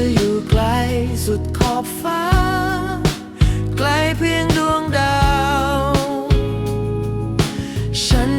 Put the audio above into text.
ออยู่ไกลสุดขอบฟ้า ไกลเพียงดวงดาว ฉัน